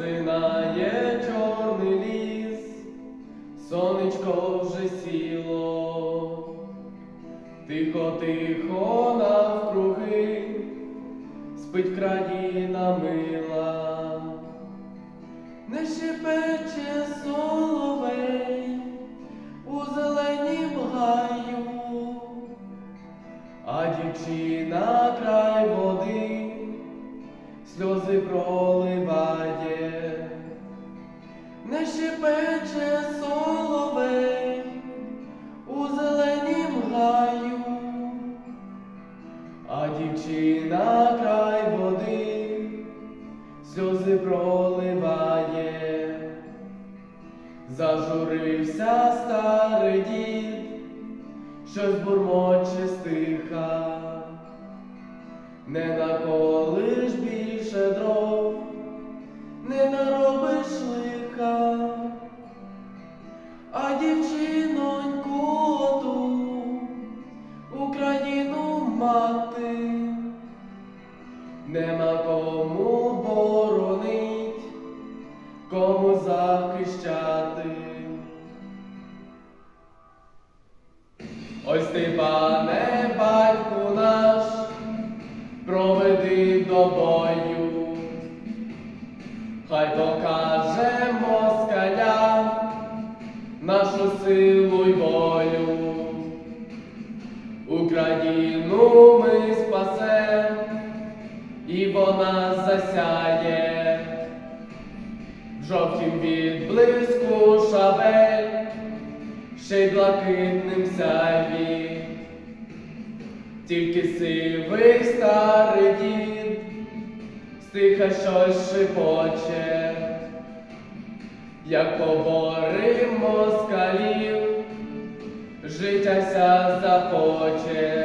Засинає чорний ліс, сонечко вже сіло, тихо, тихо навкруги, спить країна мила, не шипече соловей у зеленім гаю, а дівчина край води сльози проливає, не шепече соловей у зеленім гаю, а дівчина край води сльози проливає, зажурився старий дід, щось бурмоче стиха. Не наколиш більше нема кому боронить, кому захищати. Ось ти, пане, батьку наш, проведи до бою, хай покаже москаля нашу силу й волю. Жовтім відблиску шабель, ще й блакитним сяйві. Тільки сивий старий дід стиха щось шепоче, як поборимо москалів, життя ся захоче.